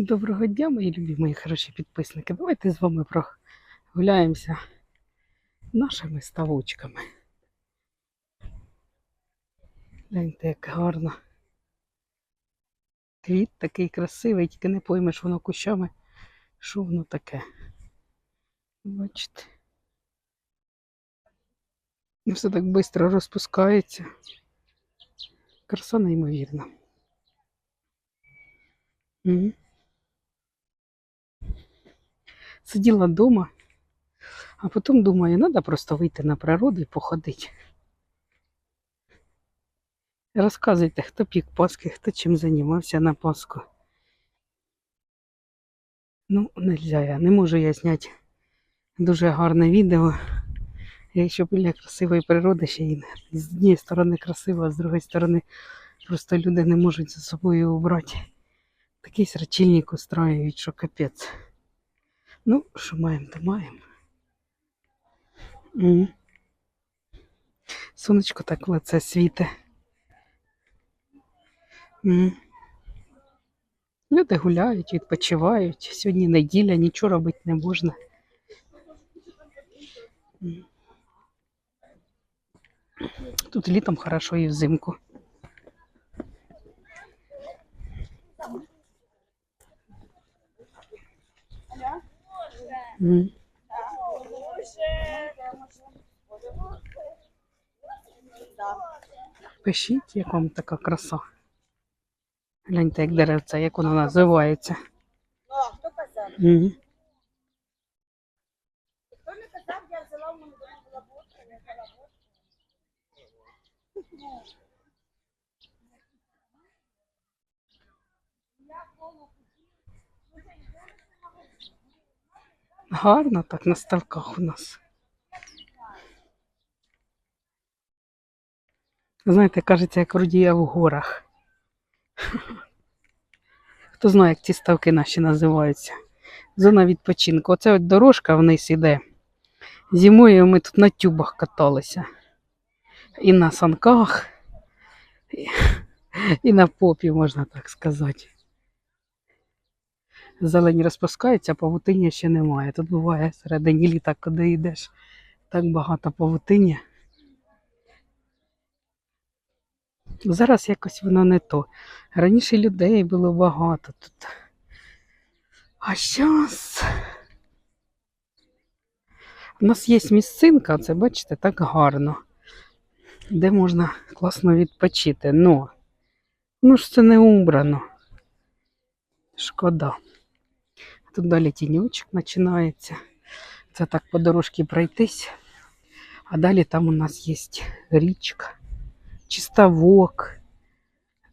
Доброго дня, мої любі, мої хороші підписники. Давайте з вами прогуляємося нашими ставочками. Гляньте, як гарно. Квіт такий красивий, тільки не поймеш воно кущами, що воно таке. Бачите. Все так швидко розпускається. Краса неймовірна. Мгм. Сиділа вдома, а потім думаю, треба просто вийти на природу і походити. Розказуйте, хто пік Пасхи, хто чим займався на Пасху. Ну, нельзя я, не можу я зняти дуже гарне відео. Якщо біля красивої природи ще й з однієї сторони красиво, а з другої сторони просто люди не можуть за собою убрати. Такий срачільник устраюють, що капець. Ну, що маємо, то маємо. М. Сонечко так в лице світе. М. Люди гуляють, відпочивають. Сьогодні неділя, нічого робити не можна. Тут літом хорошо і взимку. Пишіть, як вам така краса. Гляньте, як деревце, як воно називається. Була водка, я взяла водку. Гарно так на ставках у нас. Знаєте, кажеться, як рудія в горах. Хто знає, як ці ставки наші називаються. Зона відпочинку. Оце от дорожка вниз іде. Зимою ми тут на тюбах каталися. І на санках, і, на попі, можна так сказати. Зелень розпускається, а павутиння ще немає. Тут буває середині літа, коли йдеш, так багато павутиння. Зараз якось воно не то. Раніше людей було багато тут. А зараз у нас є місцинка, це бачите, так гарно, де можна класно відпочити. Ну, ну ж це не убрано. Шкода. Тут далі тіньочок починається. Це так по дорожці пройтись. А далі там у нас є річка, чистовок,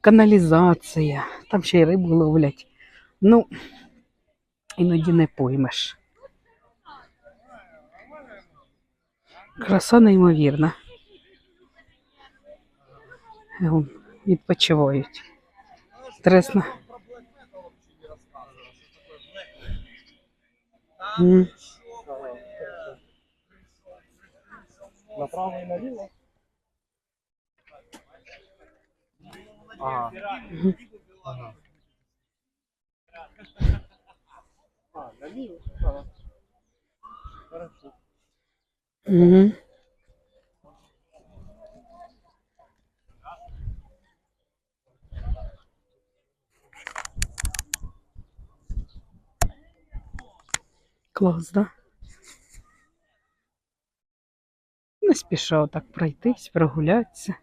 каналізація. Там ще й рибу ловлять. Ну, іноді не поймеш. Краса неймовірна. Вон, Відпочивають. Інтересно. Направо и налево? Ага. Ага. А, налево? Ага. Хорошо. Мгм. Клас, да? Не спіша так пройтись, прогулятися.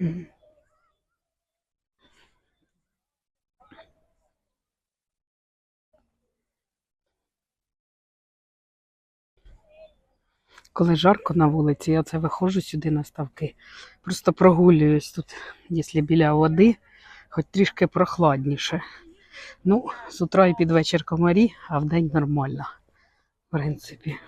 Мгм. Коли жарко на вулиці, я це виходжу сюди на ставки. Просто прогулююсь тут, якщо біля води, хоч трішки прохладніше. Ну, з утра і під вечір комарі, а вдень нормально, в принципі.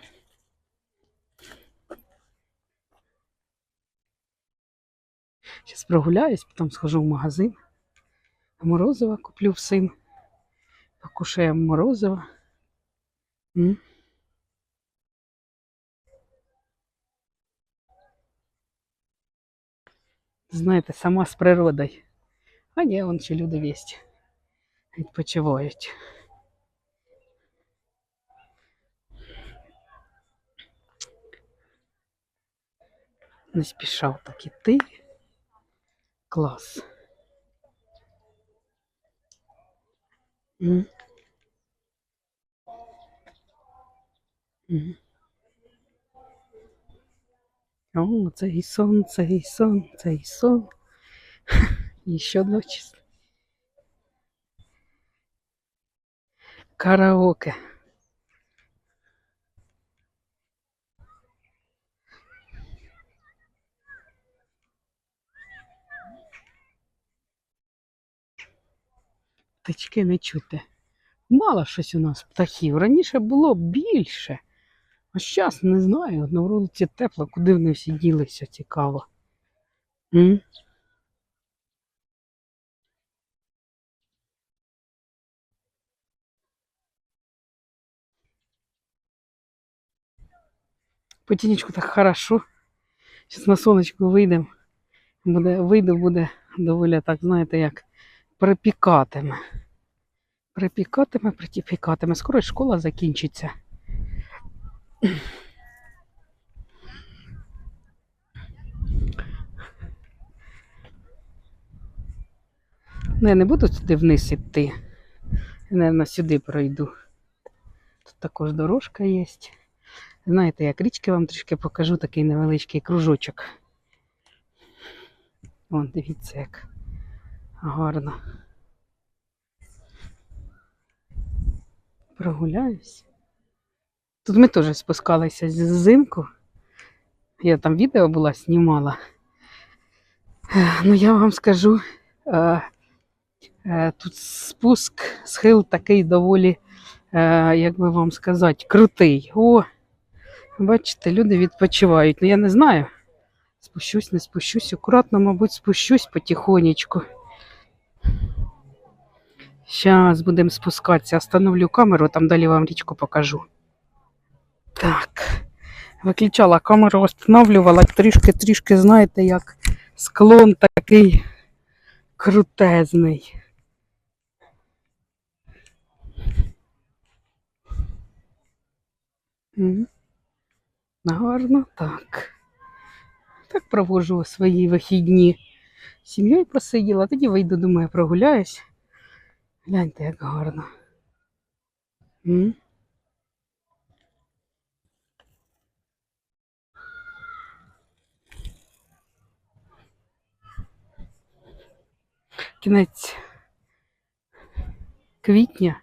Зараз прогуляюсь, потім схожу в магазин. Морозива куплю всім. Покушаємо морозива. М. знаєте, сама з природою. А ні, вон ще люди вість. Відпочивають. Не спішав так іти. Клас. М. М. О, це і сон, це і сон, це і сон. І ще ночі. Караоке. Птички не чути. Мало щось у нас птахів. Раніше було більше. А зараз не знаю. На вулиці тепло, куди вони всі ділися, цікаво. М? По тінечку так хорошо. Зараз на сонечку вийдемо. Буде, вийду, буде доволі так, знаєте, як припікатиме. Припікатиме, припікатиме. Скоро школа закінчиться. Не, не буду туди вниз іти. Наверно, сюди пройду. Тут також дорожка є. Знаєте, як річки вам трішки покажу такий невеличкий кружочок. Вон, дивіться, як гарно. Прогуляюсь. Тут ми теж спускалися зимку. Я там відео була, знімала. Ну, я вам скажу, е, е, тут спуск, схил такий доволі, е, як би вам сказати, крутий. О, бачите, люди відпочивають. Ну, я не знаю. Спущусь, не спущусь. Акуратно, мабуть, спущусь потихонечку. Зараз будемо спускатися. Остановлю камеру, там далі вам річку покажу. Так. Виключала камеру, встановлювала трішки-трішки, знаєте, як склон такий крутезний. Гарно, так. Так проводжу свої вихідні. Сім'єю посиділа, тоді вийду, думаю, прогуляюсь. Гляньте, як гарно. М? Кінець квітня,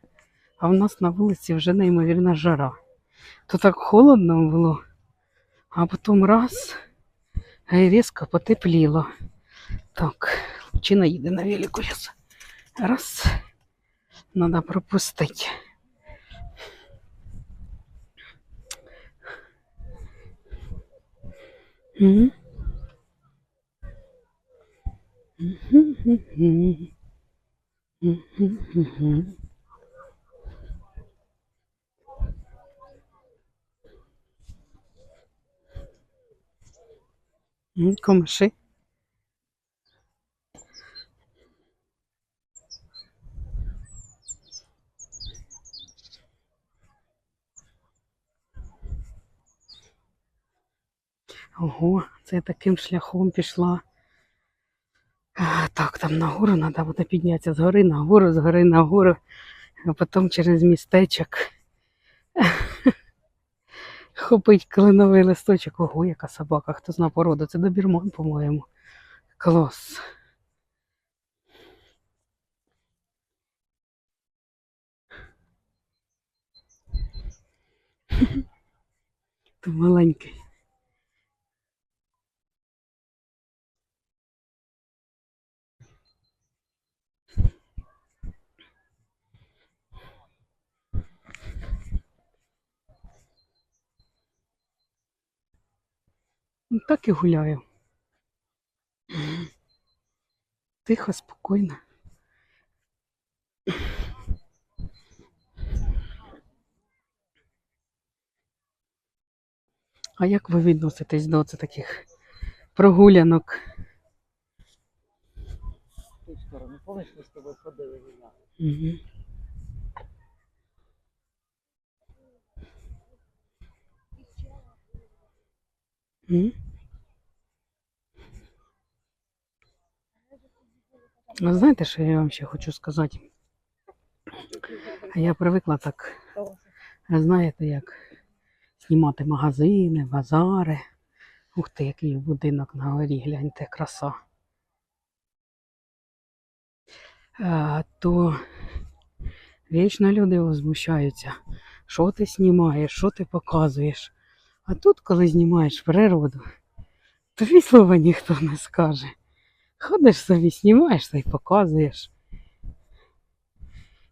а в нас на вулиці вже неймовірна жара. То так холодно було, а потім раз і різко потепліло. Так, Лучина їде на велику зараз. Раз. Надо пропустити. М? Комиши. Ого, це таким шляхом пішла. Так, там нагору треба буде піднятися з гори на гору, з гори на гору, а потім через містечок. Хопить кленовий листочок. Ого, яка собака, хто зна породу. Це добірман, по-моєму. Клас. Ти маленький. Так і гуляю. Тихо, спокійно. А як ви відноситесь до це таких прогулянок Колись ми з тобою ходили війна. А знаєте, що я вам ще хочу сказати? Я привикла так, знаєте, як знімати магазини, базари. Ух ти, який будинок на горі, гляньте, краса. А, то вічно люди возмущаються, що ти знімаєш, що ти показуєш. А тут, коли знімаєш природу, тобі слова ніхто не скаже. Ходиш собі, знімаєш та й показуєш.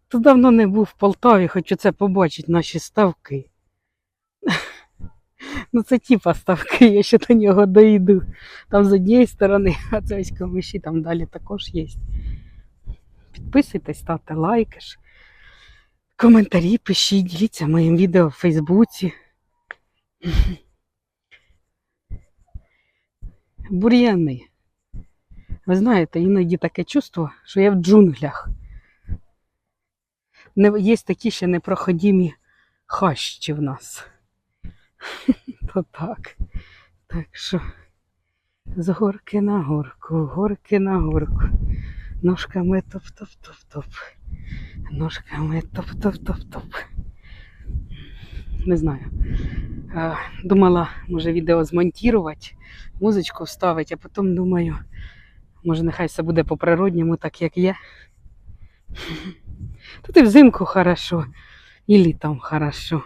Тут давно не був в Полтаві, хочу це побачити наші ставки. Ну, це типа ставки, я ще до нього доїду. Там з однієї сторони, а це ось камиші, там далі також є. Підписуйтесь, ставте лайки, коментарі пишіть, діліться моїм відео в Фейсбуці. Бур'яни. Ви знаєте, іноді таке чувство, що я в джунглях. Не, є такі ще непроходимі хащі в нас. То так. Так що з горки на горку, горки на горку. Ножками топ-топ-топ-топ. Ножками топ-топ-топ-топ. Не знаю. Думала, може, відео змонтувати, музичку вставити, а потім думаю, може, нехай все буде по-природньому, так як є. Тут і взимку хорошо, і літом хорошо.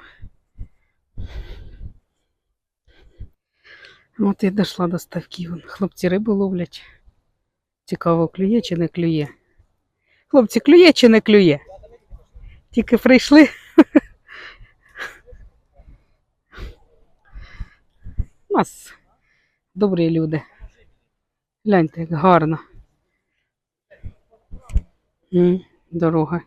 От я дійшла до ставків. Хлопці рибу ловлять. Цікаво, клює чи не клює. Хлопці, клює чи не клює? Тільки прийшли. У нас добрі люди. Гляньте, як гарно. Дорога.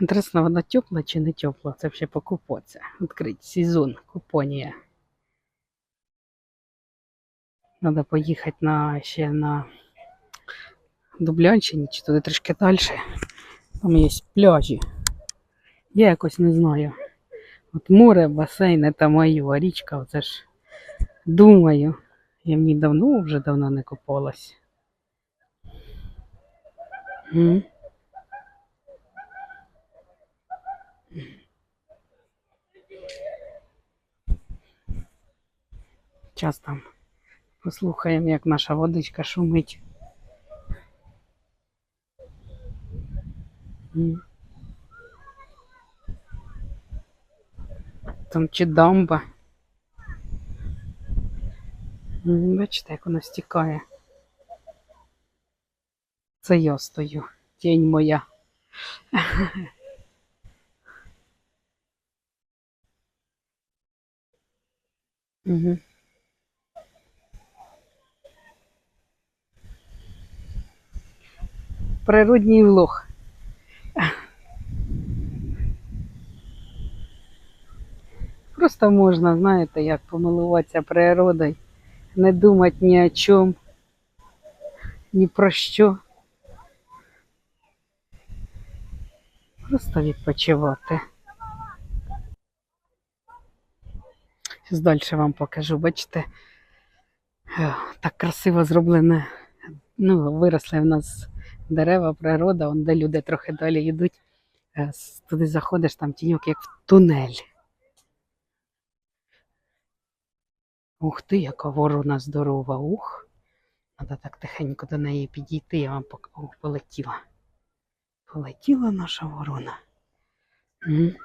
Інтересно, вона тепла чи не тепла? Це ще покупатися. Відкрити сезон купонія. Треба поїхати на, ще на Дублянщині, чи туди трішки далі. Там є пляжі. Я якось не знаю. От море, басейн, це моє, а річка, оце ж думаю. Я в ній давно вже давно не купалась. Час там послухаємо, як наша водичка шумить. Там чи дамба. Бачите, як воно стікає. Це я стою. Тінь моя. Угу. Природній влог. Просто можна, знаєте, як помилуватися природою, не думати ні о чому, ні про що. Просто відпочивати. Зараз далі вам покажу, бачите, е, так красиво зроблене. Ну, виросли в нас дерева, природа, де люди трохи далі йдуть. Е, Туди заходиш, там тіньок, як в тунель. Ух ти, яка ворона здорова. Ух. Треба так тихенько до неї підійти, я вам пок... Полетіла. Полетіла наша ворона. М.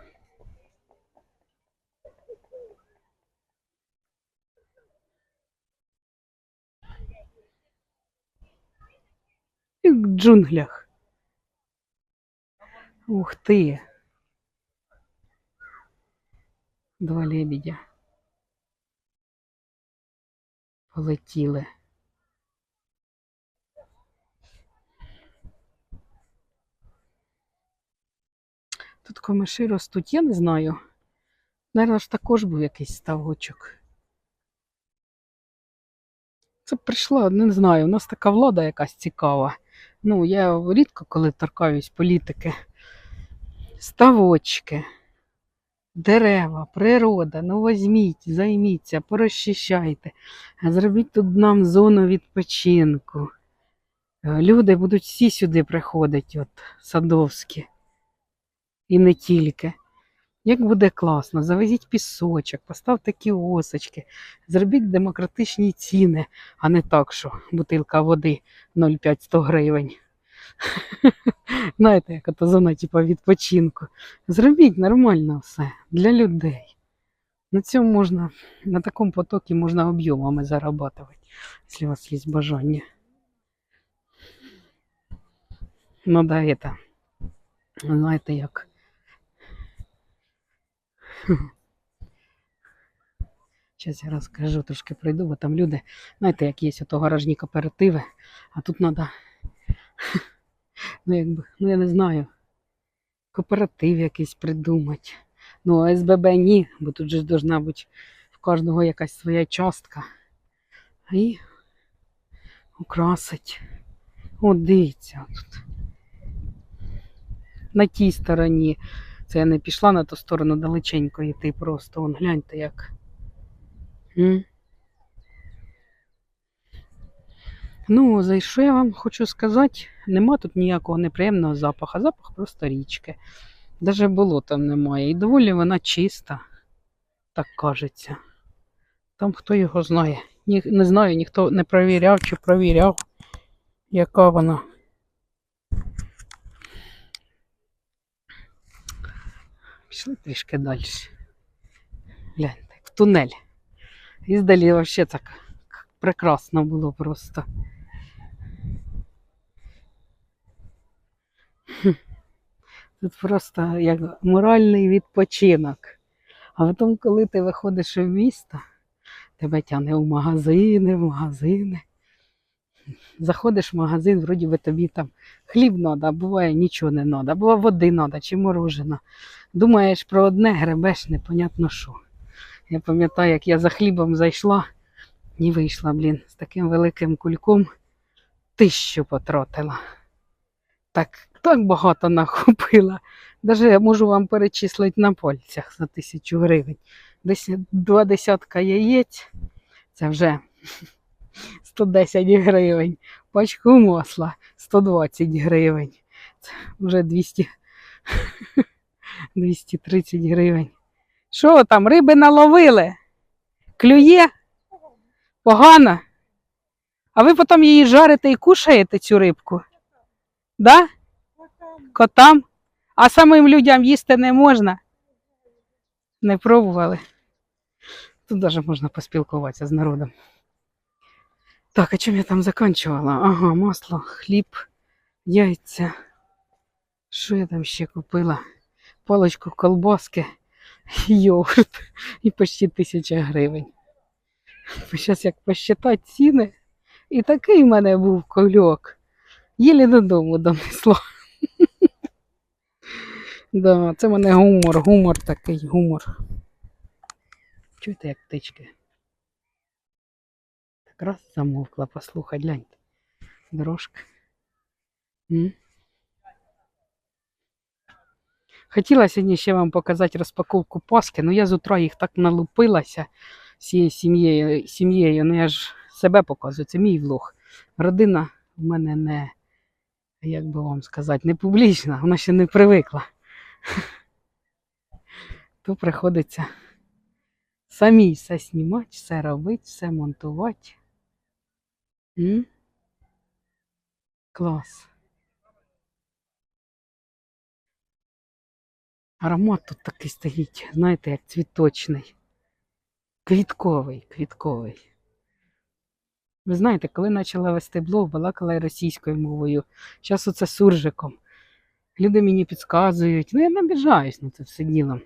В джунглях. Ух ти. Два лебедя. Полетіли. Тут комиші ростуть, я не знаю. Наверно ж також був якийсь ставочок. Це прийшла, не знаю, у нас така влада якась цікава. Ну, я рідко коли торкаюсь політики. Ставочки, дерева, природа, ну візьміть, займіться, порозчищайте, зробіть тут нам зону відпочинку. Е, Люди будуть всі сюди приходити, от садовські. І не тільки. Як буде класно, завезіть пісочок, поставте кіосочки, зробіть демократичні ціни, а не так, що бутилка води 0,5-100 гривень. Знаєте, яка то зона типу, відпочинку. Зробіть нормально все для людей. На цьому можна, на такому потокі можна об'ємами зарабатувати, якщо у вас є бажання. Ну да, это, знаєте як. Зараз я розкажу, трошки пройду, бо там люди, знаєте, як є ото гаражні кооперативи, а тут треба, ну якби, ну я не знаю, кооператив якийсь придумати. Ну, а СББ ні, бо тут же должна бути в кожного якась своя частка. І украсить. От дивіться тут. На тій стороні. Це я не пішла на ту сторону далеченько йти просто. Вон гляньте як. Ну, за що я вам хочу сказати, нема тут ніякого неприємного запаху, запах просто річки. Даже болота немає. І доволі вона чиста, так кажеться. Там хто його знає. Ні, не знаю, ніхто не провіряв чи провіряв, яка вона. Пішли трішки далі. Гляньте, в тунель. Іздалі вообще так прекрасно було просто. Тут просто як моральний відпочинок. А потім, коли ти виходиш в місто, тебе тягне в магазини, в магазини. Заходиш в магазин, вроді би тобі там хліб треба, буває нічого не треба, буває води треба чи морожена. Думаєш про одне, гребеш, непонятно що. Я пам'ятаю, як я за хлібом зайшла і вийшла, блін, з таким великим кульком тисячу потратила. Так, так багато нахопила. Даже я можу вам перечислити на пальцях за тисячу гривень. Десь два десятка яєць, це вже 110 гривень. Пачку масла 120 гривень. Це вже 200, 230 гривень. Що там, риби наловили? Клює? Погано? А ви потім її жарите і кушаєте цю рибку? Да? Котам? А самим людям їсти не можна? Не пробували. Тут навіть можна поспілкуватися з народом. Так, а чим я там закінчувала? Ага, масло, хліб, яйця. Що я там ще купила? Паличку колбаски, йогурт і почти тисяча гривень. Зараз як посчитати ціни. І такий в мене був кольок. Єлі додому донесло. Да, це в мене гумор, гумор такий, гумор. Чуєте, як птички? Так раз замовкла, послухай, гляньте. Дорожка. М? Хотіла сьогодні ще вам показати розпаковку паски, але я з утра їх так налупилася всією сім'єю, сім'єю. Ну я ж себе показую, це мій влог. Родина в мене не, як би вам сказати, не публічна, вона ще не привикла. То приходиться самій все знімати, все робити, все монтувати. М? Клас. Аромат тут такий стоїть, знаєте, як цвіточний. Квітковий, квітковий. Ви знаєте, коли почала вести блог, балакала російською мовою. Зараз оце суржиком. Люди мені підказують. Ну, я не обіжаюсь на це все діло.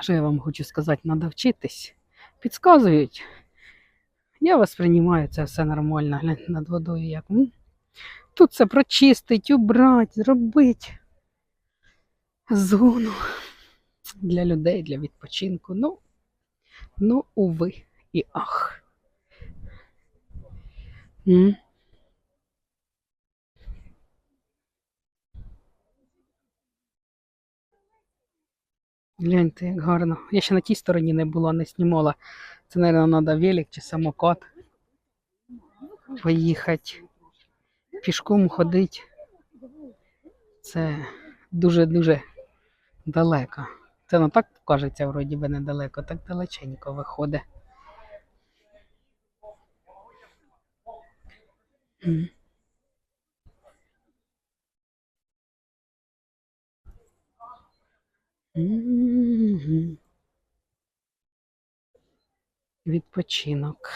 Що я вам хочу сказати, треба вчитись. Підказують. Я вас приймаю, це все нормально. Гляньте над водою як. Тут це прочистить, убрати, зробити. Зону. для людей, для відпочинку. Ну, ну, уви і ах. Гляньте, як гарно. Я ще на тій стороні не була, не знімала. Це, мабуть, треба велик чи самокат. Поїхати. Пішком ходити. Це дуже-дуже далеко. Це не так кажеться, вроді би недалеко, так далеченько виходить. М. Мгм. Відпочинок.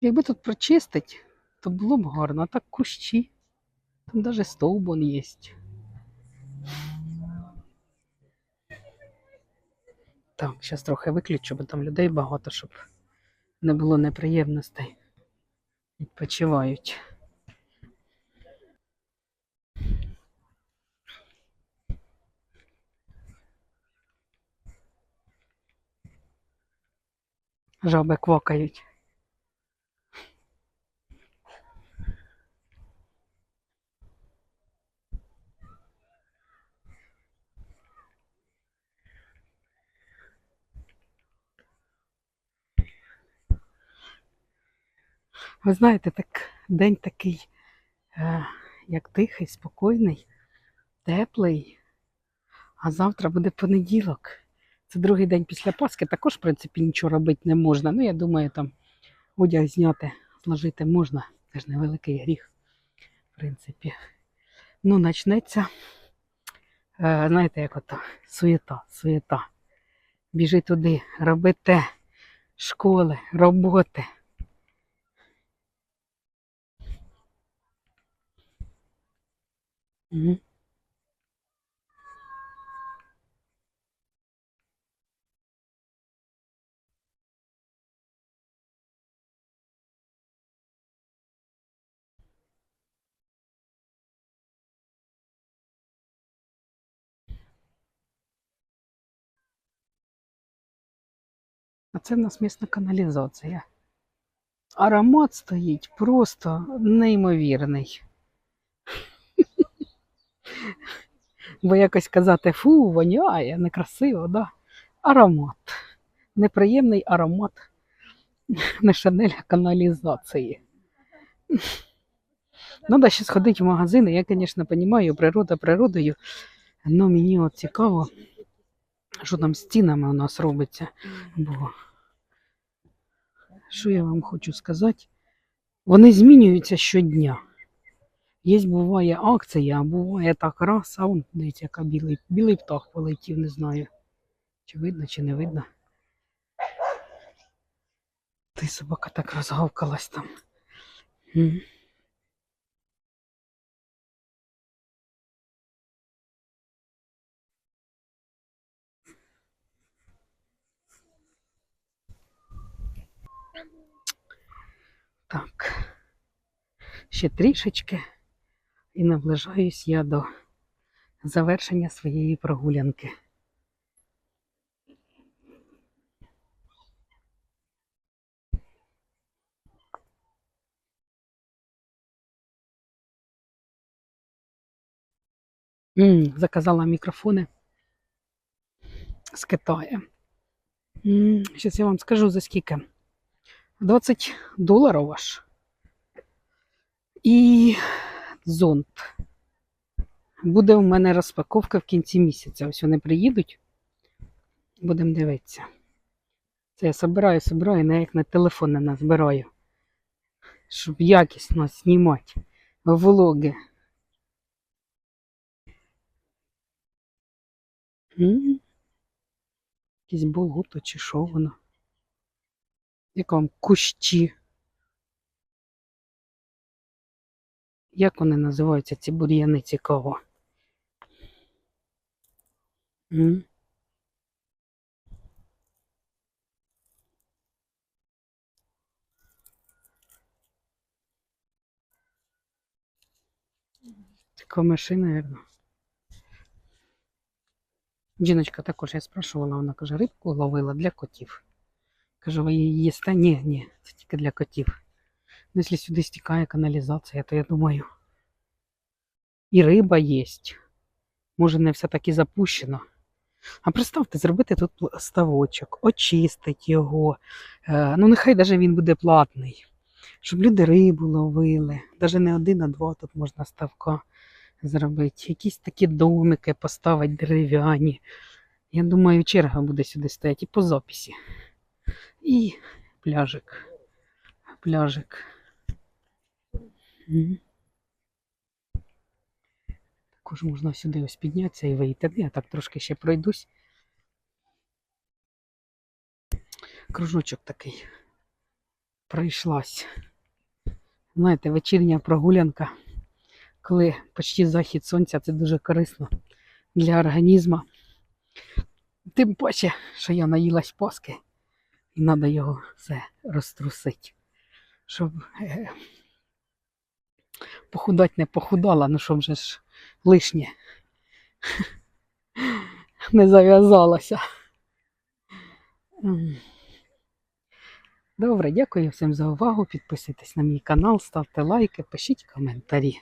Якби тут прочистить, то було б гарно, а так кущі. Там навіть стовбун є. Так, зараз трохи виключу, бо там людей багато, щоб не було неприємностей. Відпочивають. Жаби квакають. Ви знаєте, так день такий, е, як тихий, спокійний, теплий. А завтра буде понеділок. Це другий день після Пасхи. Також, в принципі, нічого робити не можна. Ну, я думаю, там одяг зняти, зложити можна. Це ж невеликий гріх, в принципі. Ну, почнеться, е, знаєте, як ото, суєта, суєта. Біжи туди, роби те, школи, роботи. А це в нас місна каналізація. Аромат стоїть просто неймовірний. Бо якось казати фу, воняє, некрасиво, да? Аромат. Неприємний аромат не шанель а каналізації. Надо ще сходити в магазин. Я, звісно, розумію, природа природою. але мені от цікаво, що там стінами у нас робиться. Бо що я вам хочу сказати? Вони змінюються щодня. Є буває акція, а буває так раз, а он, дивіться, яка білий, білий птах полетів, не знаю. Чи видно, чи не видно. Ти собака так розгавкалась там. Так. Ще трішечки і наближаюсь я до завершення своєї прогулянки. М, заказала мікрофони з Китаю. Зараз я вам скажу за скільки. 20 доларів аж. І зонт. Буде у мене розпаковка в кінці місяця. Ось вони приїдуть. Будемо дивитися. Це я собираю, собираю, не як на телефон не назбираю. Щоб якісно знімати влоги. Якісь болото чи що воно? Як вам кущі? Як вони називаються, ці бур'яни цікаво? М. Комиши, мабуть. Жіночка також я спрашувала, вона каже, рибку ловила для котів. Кажу, ви її їсте? Ні, ні, це тільки для котів. Якщо сюди стікає каналізація, то я думаю. І риба є. Може, не все таки запущено. А представте, зробити тут ставочок, очистити його. Е, ну, нехай навіть він буде платний, щоб люди рибу ловили. Навіть не один, а два тут можна ставка зробити. Якісь такі домики поставити дерев'яні. Я думаю, черга буде сюди стояти і по записі. І пляжик. Пляжик. Також можна сюди ось піднятися і вийти. Я так трошки ще пройдусь. Кружочок такий. Пройшлась. Знаєте, вечірня прогулянка, коли почти захід сонця, це дуже корисно для організму. Тим паче, що я наїлась паски, і треба його все розтрусити. Щоб е, похудать не похудала, ну що вже ж лишнє не зав'язалася. Добре, дякую всім за увагу. Підписуйтесь на мій канал, ставте лайки, пишіть коментарі.